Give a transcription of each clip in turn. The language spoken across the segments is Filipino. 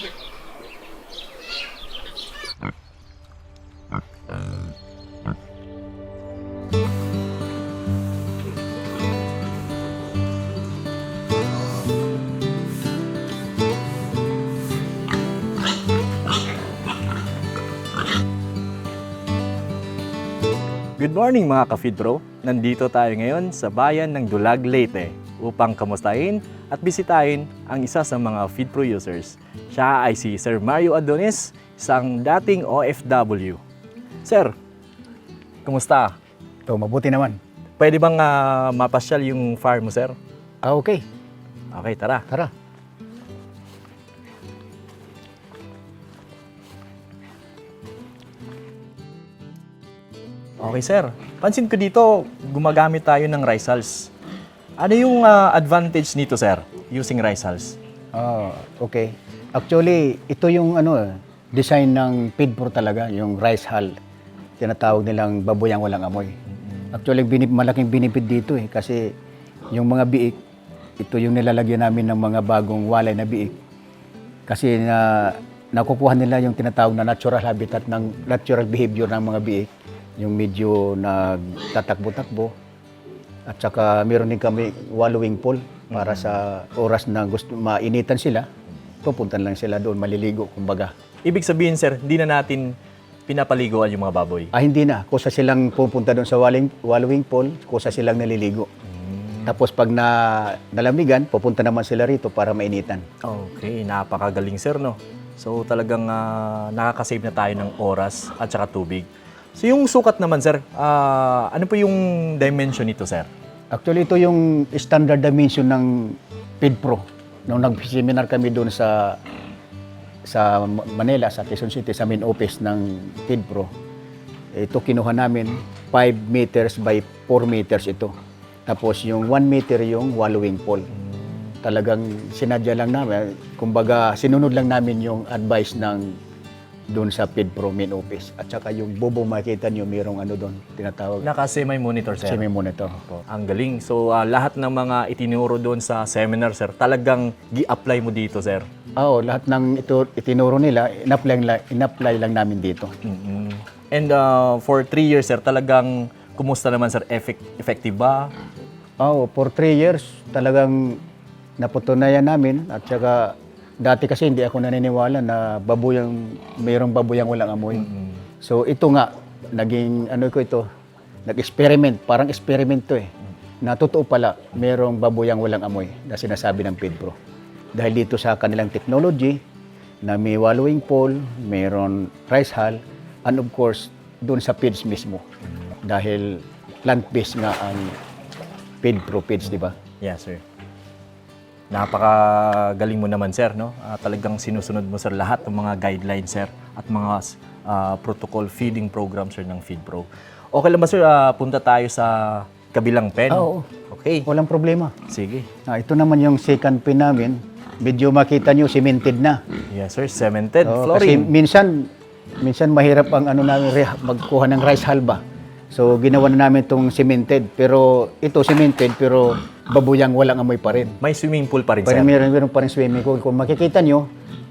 Good morning mga ka-Feed Pro! Nandito tayo ngayon sa bayan ng Dulag, Leyte upang kamustahin at bisitahin ang isa sa mga Feed Pro users. Siya ay si Sir Mario Adonis, isang dating OFW. Sir, kumusta? Ito, mabuti naman. Pwede bang ah, mapasyal yung farm mo, sir? Ah, okay. Okay, tara. Tara. Okay, sir. Pansin ko dito, gumagamit tayo ng rice hulls. Ano yung ah, advantage nito, sir, using rice hulls? Ah, okay. Actually, ito yung ano, design ng Pidpro talaga, yung rice hull. Tinatawag nilang baboyang walang amoy. Actually, binip, malaking binipid dito eh, kasi yung mga biik, ito yung nilalagyan namin ng mga bagong walay na biik. Kasi na nakukuha nila yung tinatawag na natural habitat ng natural behavior ng mga biik, yung medyo nagtatakbo-takbo. At saka meron din kami wallowing pool para sa oras na gusto mainitan sila, pupuntan lang sila doon maliligo kumbaga. Ibig sabihin, sir, hindi na natin pinapaliguan yung mga baboy. Ah, hindi na. Kusa silang pupunta doon sa walling, wallowing pool, kusa silang naliligo. Tapos pag na nalamigan, pupunta naman sila rito para mainitan. Okay, napakagaling sir, no? So talagang ah, nakakasave na tayo ng oras at saka tubig. So yung sukat naman sir, ah, ano po yung dimension nito sir? Actually, ito yung standard dimension ng PidPro. Nung nag-seminar kami doon sa sa Manila, sa Quezon City, sa main office ng PidPro, ito kinuha namin 5 meters by 4 meters ito. Tapos yung 1 meter yung wallowing pool. Talagang sinadya lang namin, kumbaga sinunod lang namin yung advice ng doon sa PidPro main office. At saka yung bobo makita nyo, mayroong ano doon, tinatawag Naka-semi monitor sir. semi-monitor. Po. Ang galing. So ah, lahat ng mga itinuro doon sa seminar sir, talagang gi-apply mo dito sir. Oo, lahat ng ito itinuro nila, in-apply, lang- in-apply lang namin dito. mm And ah, for three years sir, talagang kumusta naman sir? Effect- effective ba? Oo, for three years, talagang naputunayan namin at saka dati kasi hindi ako naniniwala na babuyang, mayroong babuyang walang amoy. So ito nga, naging ano ko ito, nag-experiment, parang experiment to eh. Na totoo pala, mayroong babuyang walang amoy na sinasabi ng PidPro. Dahil dito sa kanilang technology, na may wallowing pool, mayroon rice hull, and of course, doon sa PIDS mismo. Dahil plant-based nga ang PidPro PIDS, di ba? Yes, sir. Napakagaling mo naman, sir, no? Ah, talagang sinusunod mo, sir, lahat ng mga guidelines, sir, at mga ah, protocol feeding program, sir, ng FeedPro. Okay lang ba, sir? Ah, punta tayo sa kabilang pen? Oo. Okay. Walang problema. Sige. Ah, ito naman yung second pin namin. Medyo makita nyo, cemented na. Yes, sir. Cemented Oo, kasi flooring. minsan, minsan mahirap ang ano namin, re- magkuha ng rice hull ba. So, ginawa na namin itong cemented. Pero ito cemented, pero babuyang walang amoy pa rin. May swimming pool pa rin, Pero sir. meron, meron pa rin swimming pool. Kung makikita nyo,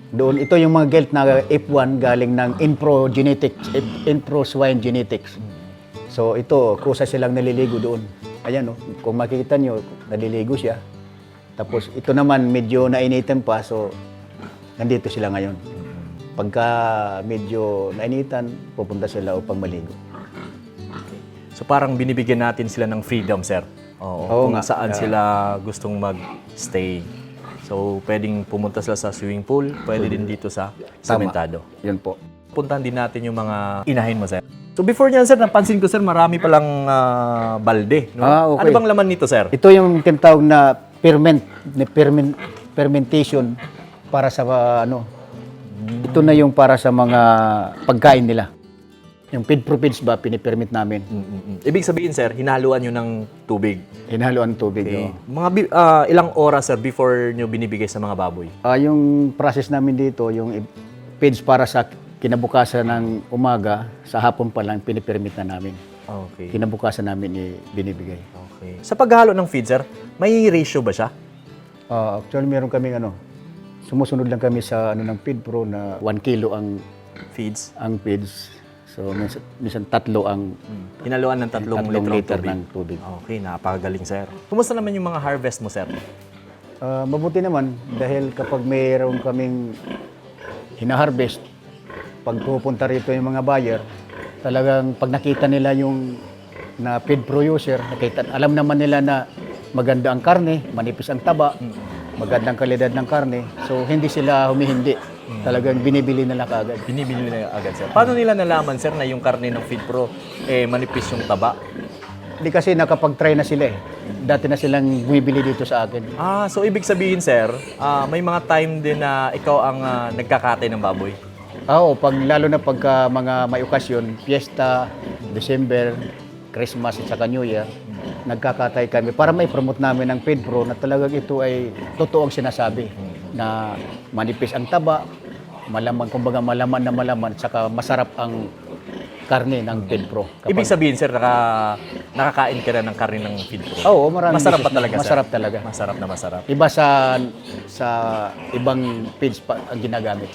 doon, ito yung mga gelt na F1 galing ng Impro Genetics, Impro Swine Genetics. So ito, kusa silang naliligo doon. Ayan, oh, kung makikita nyo, naliligo siya. Tapos ito naman, medyo nainitan pa, so nandito sila ngayon. Pagka medyo nainitan, pupunta sila upang maligo. So parang binibigyan natin sila ng freedom, sir. Oo, Oo kung nga. saan Yeah. sila gustong mag-stay. So pwedeng pumunta sila sa swimming pool, pwede din dito sa sementado. Yun po. puntahan din natin yung mga inahin mo, sir. So before niyan, sir, napansin ko, sir, marami palang ah, balde. No? Ah, okay. Ano bang laman nito, sir? Ito yung tinatawag na ferment, na ferment, fermentation para sa uh, ano. Ito na yung para sa mga pagkain nila. Yung feed provides ba, pinipermit namin. Mm-mm. Ibig sabihin, sir, hinaluan nyo ng tubig. Hinhaluan tubig. Okay. oh. Mga bi- ah, ilang oras, sir, before nyo binibigay sa mga baboy? Ah, yung process namin dito, yung i- feeds para sa kinabukasan ng umaga, sa hapon pa lang, pinipermit na namin. Okay. Kinabukasan namin i- binibigay. Okay. Sa paghalo ng feed, sir, may ratio ba siya? Ah, actually, meron kaming ano, sumusunod lang kami sa ano ng Feed Pro na 1 kilo ang Feeds. ang feeds. So minsan, minsan tatlo ang Mm. Hinaluan ng tatlong, tatlong litrong liter tubig. ng tubig. Okay, napakagaling sir. Kumusta naman yung mga harvest mo sir? Ah, mabuti naman dahil kapag mayroon kaming hinaharvest, pag pupunta rito yung mga buyer, talagang pag nakita nila yung na feed producer, nakita, alam naman nila na maganda ang karne, manipis ang taba, magandang kalidad ng karne. So hindi sila humihindi. Talagang binibili nila kaagad. Binibili na agad sir. Paano nila nalaman sir na yung karne ng Feed Pro eh manipis yung taba? Hindi kasi nakapag-try na sila eh. Dati na silang bumibili dito sa akin. Ah, so ibig sabihin sir, ah, may mga time din na ikaw ang ah, nagkakatay ng baboy. Ah, Oo, pag, lalo na pagka mga may okasyon, fiesta, December, Christmas at saka New Year, nagkakatay kami para may promote namin ng Feed Pro na talagang ito ay totoong sinasabi na manipis ang taba, malaman, kumbaga malaman na malaman, saka masarap ang karne ng Feed Pro. Kapag- Ibig sabihin sir, naka, nakakain ka na ng karne ng Feed Pro. Oo, maraming Masarap beses- talaga sir? Masarap talaga. Masarap na masarap. Iba sa sa ibang feeds pa ang ginagamit.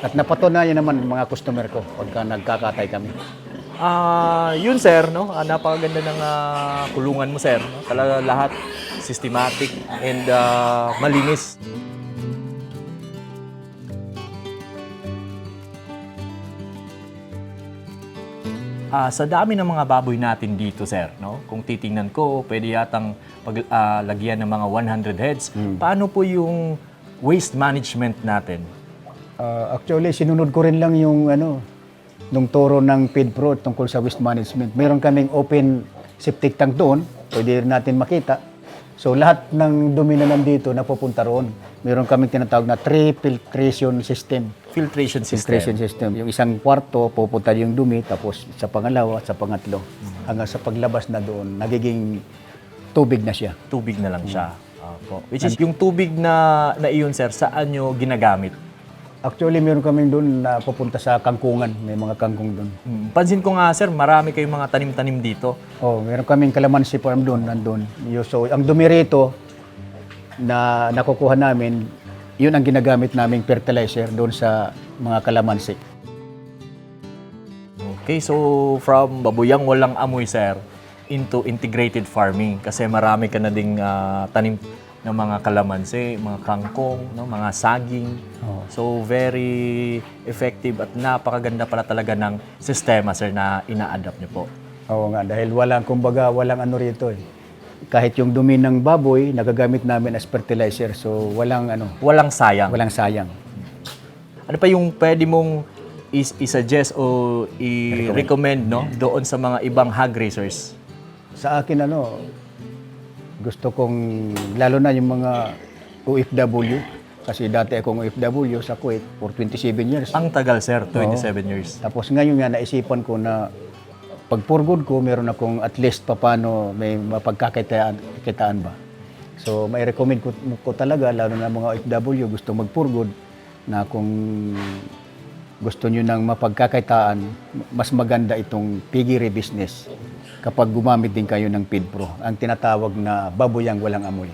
At napatunayan naman mga customer ko pagka nagkakatay kami. Ah, yun sir, no? Ah, napakaganda ng ah, kulungan mo sir. No? Talaga lahat systematic and ah, malinis. Ah, sa dami ng mga baboy natin dito, sir, no? Kung titingnan ko, pwede yatang pag, ah, lagyan ng mga 100 heads. Paano po yung waste management natin? Ah, actually, sinunod ko rin lang yung ano, nung turo ng PidPro tungkol sa waste management. Meron kaming open septic tank doon, pwede rin natin makita. So lahat ng dumi na nandito napupunta roon. Meron kaming tinatawag na tree filtration system. Filtration system. Filtration system. Yung isang kwarto, pupunta yung dumi, tapos sa pangalawa at sa pangatlo. Hanggang sa paglabas na doon, nagiging tubig na siya. tubig na lang siya. Opo. Which is yung tubig na na iyon sir, saan nyo ginagamit? Actually, meron kami doon na pupunta sa kangkungan. May mga kangkong doon. Hmm, Pansin ko nga sir, marami kayong mga tanim-tanim dito. Oh, meron kaming calamansi farm doon, nandun. Yo- So, ang dumi rito na nakukuha namin, yun ang ginagamit naming fertilizer doon sa mga kalamansi. Okay, so from babuyang walang amoy sir into integrated farming kasi marami ka na ding ah, tanim ng mga kalamansi, mga kangkong, no, mga saging. So very effective at napakaganda pala talaga ng sistema sir na ina-adapt niyo po. Oo nga, dahil walang, kumbaga, walang ano rito eh. Kahit yung dumi ng baboy, nagagamit namin as fertilizer. So, walang ano, Walang sayang. walang sayang. Ano pa yung pwede mong is- i-suggest o i-recommend no doon sa mga ibang hog raisers? Sa akin ano, gusto kong, lalo na yung mga OFW, kasi dati akong OFW sa Kuwait for 27 years. Ang tagal sir, 27 years. Tapos ngayon nga naisipan ko na pag for good ko, meron akong at least papano may mapagkakitaan kitaan ba. So may recommend ko, ko talaga, lalo na mga OFW gusto mag for good, na kung gusto nyo ng mapagkakaitaan, mas maganda itong piggery business kapag gumamit din kayo ng PIDPRO, ang tinatawag na baboyang walang amoy.